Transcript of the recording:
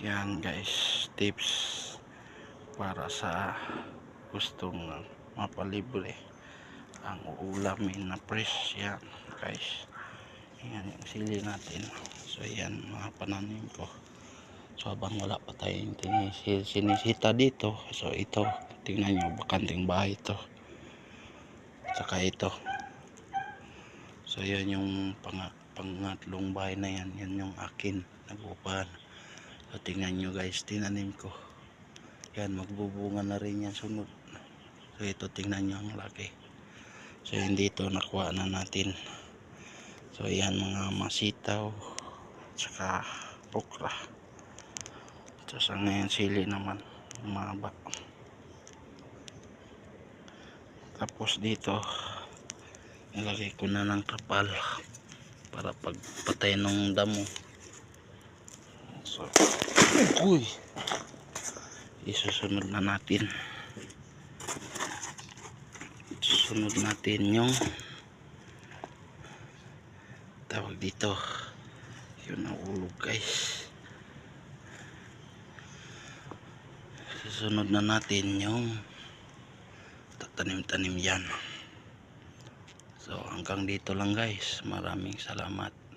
Yan guys, tips para sa gustong mapalibre ang uulamin na fresh yan guys. Yan yung sili natin. So yan mga pananim ko. So habang wala pa tayong sinisita dito. So ito, tingnan nyo, bakanting bahay ito. Saka ito. So yan yung pang pangatlong bahay na yan. Yan yung akin, nagupahan. So tingnan nyo guys, tinanim ko. Yan, magbubunga na rin yan sunod. So ito, tingnan nyo ang laki. So yun dito, nakuha na natin. So yan mga masitaw. Saka okra. So sa ngayon sili naman. Umaba. Tapos dito, nilagay ko na ng kapal para pagpatay ng damo. Uy! Isusunod na natin. Susunod natin yung tawag dito. Yun ang ulog guys. Susunod na natin yung tatanim-tanim yan. So hanggang dito lang guys. Maraming salamat.